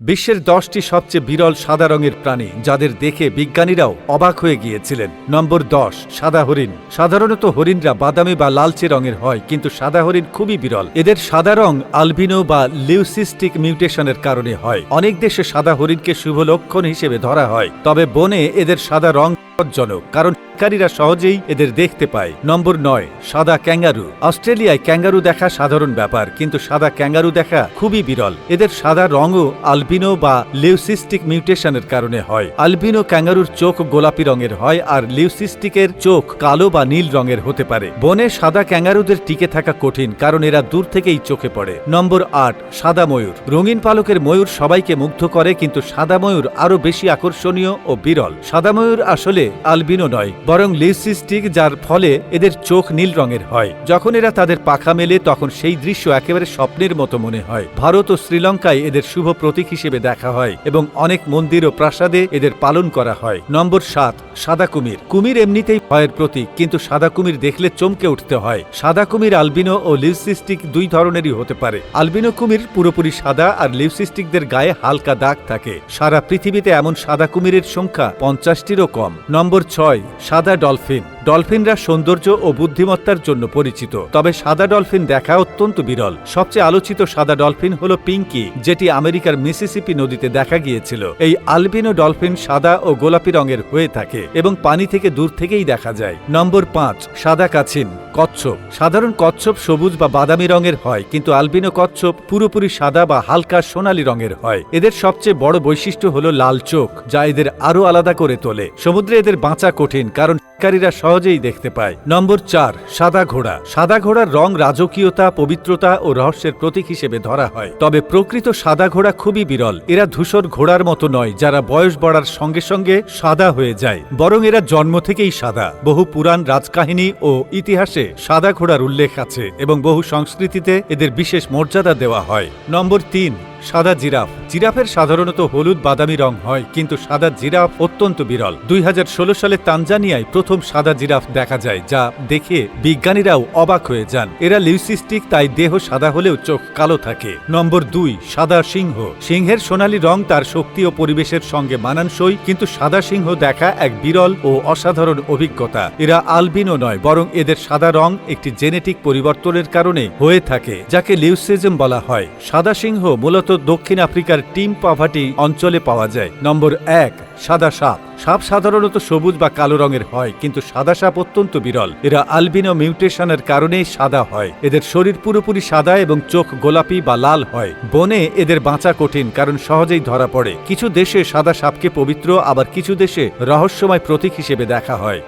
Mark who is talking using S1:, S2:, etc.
S1: বিশ্বের দশটি সবচেয়ে বিরল সাদা রঙের প্রাণী, যাদের দেখে বিজ্ঞানীরাও অবাক হয়ে গিয়েছিলেন। নম্বর দশ, সাদা হরিণ। সাধারণত হরিণরা বাদামি বা লালচে রঙের হয়, কিন্তু সাদা হরিণ খুবই বিরল। এদের সাদা রং আলবিনো বা লিউসিস্টিক মিউটেশনের কারণে হয়। অনেক দেশে সাদা হরিণকে শুভ লক্ষণ হিসেবে ধরা হয়, তবে বনে এদের সাদা রং বিপজ্জনক, কারণ শিকারীরা সহজেই এদের দেখতে পায়। নম্বর নয়, সাদা ক্যাঙ্গারু। অস্ট্রেলিয়ায় ক্যাঙ্গারু দেখা সাধারণ ব্যাপার, কিন্তু সাদা ক্যাঙ্গারু দেখা খুবই বিরল। এদের সাদা রঙও আলবিনো বা লিউসিস্টিক মিউটেশনের কারণে হয়। আলবিনো ক্যাঙ্গারুর চোখ গোলাপি রঙের হয় আর লিউসিস্টিকের চোখ কালো বা নীল রঙের হতে পারে। বনে সাদা ক্যাঙ্গারুদের টিকে থাকা কঠিন, কারণ এরা দূর থেকেই চোখে পড়ে। নম্বর আট, সাদা ময়ূর। রঙিন পালকের ময়ূর সবাইকে মুগ্ধ করে, কিন্তু সাদা ময়ূর আরও বেশি আকর্ষণীয় ও বিরল। সাদা ময়ূর আসলে আলবিনো নয় বরং লিউসিস্টিক যার ফলে এদের চোখ নীল রঙের হয়। যখন এরা তাদের পাখা মেলে, তখন সেই দৃশ্য একেবারে স্বপ্নের মতো মনে হয়। ভারত ও শ্রীলঙ্কায় এদের শুভ প্রতীক হিসেবে দেখা হয় এবং অনেক মন্দির ও প্রাসাদে এদের পালন করা হয়। নম্বর সাত, সাদা কুমির। কুমির এমনিতেই ভয়ের প্রতীক, কিন্তু সাদা কুমির দেখলে চমকে উঠতে হয়। সাদা কুমির আলবিনো ও লিউসিস্টিক দুই ধরনেরই হতে পারে। আলবিনো কুমির পুরোপুরি সাদা আর লিউসিস্টিকদের গায়ে হালকা দাগ থাকে। সারা পৃথিবীতে এমন সাদা কুমিরের সংখ্যা পঞ্চাশটিরও কম। নম্বর ছয় সাদা ডলফিন ডলফিনরা সৌন্দর্য ও বুদ্ধিমত্তার জন্য পরিচিত। তবে সাদা ডলফিন দেখা অত্যন্ত বিরল। সবচেয়ে আলোচিত সাদা ডলফিন হল পিঙ্কি, যেটি আমেরিকার মিসিসিপি নদীতে দেখা গিয়েছিল। এই আলবিনো ডলফিন সাদা ও গোলাপি রঙের হয়ে থাকে এবং পানি থেকে দূর থেকেই দেখা যায়। নম্বর পাঁচ, সাদা কাছিন কচ্ছপ। সাধারণ কচ্ছপ সবুজ বা বাদামি রঙের হয়, কিন্তু আলবিনো কচ্ছপ পুরোপুরি সাদা বা হালকা সোনালী রঙের হয়। এদের সবচেয়ে বড় বৈশিষ্ট্য হলো লাল চোখ, যা এদের আরও আলাদা করে তোলে। সমুদ্রে এদের বাঁচা কঠিন, কারণ শিকারীরা সহজেই দেখতে পায়। নম্বর চার, সাদা ঘোড়া। সাদা ঘোড়ার রং রাজকীয়তা, পবিত্রতা ও রহস্যের প্রতীক হিসেবে ধরা হয়। তবে প্রকৃত সাদা ঘোড়া খুবই বিরল। এরা ধূসর ঘোড়ার মতো নয়, যারা বয়স বাড়ার সঙ্গে সঙ্গে সাদা হয়ে যায়। বরং এরা জন্ম থেকেই সাদা। বহু পুরাণ রাজকাহিনী ও ইতিহাসে সাদা ঘোড়ার উল্লেখ আছে এবং বহু সংস্কৃতিতে এদের বিশেষ মর্যাদা দেওয়া হয়। নম্বর তিন সাদা জিরাফ। জিরাফের সাধারণত হলুদ বাদামি রং হয়, কিন্তু সাদা জিরাফ অত্যন্ত বিরল। দুই হাজার ষোলো সালে তানজানিয়ায় প্রথম সাদা জিরাফ দেখা যায়, যা দেখে বিজ্ঞানীরাও অবাক হয়ে যান। এরা লিউসিস্টিক, তাই দেহ সাদা হলেও চোখ কালো থাকে। নম্বর দুই, সাদা সিংহ। সিংহের সোনালী রং তার শক্তি ও পরিবেশের সঙ্গে মানানসই, কিন্তু সাদা সিংহ দেখা এক বিরল ও অসাধারণ অভিজ্ঞতা। এরা আলবিনো নয়, বরং এদের সাদা রং একটি জেনেটিক পরিবর্তনের কারণে হয়ে থাকে, যাকে লিউসিজম বলা হয়। সাদা সিংহ মূলত দক্ষিণ আফ্রিকার টিম পাভাটি অঞ্চলে পাওয়া যায়। নম্বর এক, সাদা সাপ। সাপ সাধারণত সবুজ বা কালো রঙের হয়, কিন্তু সাদা সাপ অত্যন্ত বিরল। এরা আলবিনো মিউটেশনের কারণেই সাদা হয়। এদের শরীর পুরোপুরি সাদা এবং চোখ গোলাপি বা লাল হয়। বনে এদের বাঁচা কঠিন, কারণ সহজেই ধরা পড়ে। কিছু দেশে সাদা সাপকে পবিত্র, আবার কিছু দেশে রহস্যময় প্রতীক হিসেবে দেখা হয়।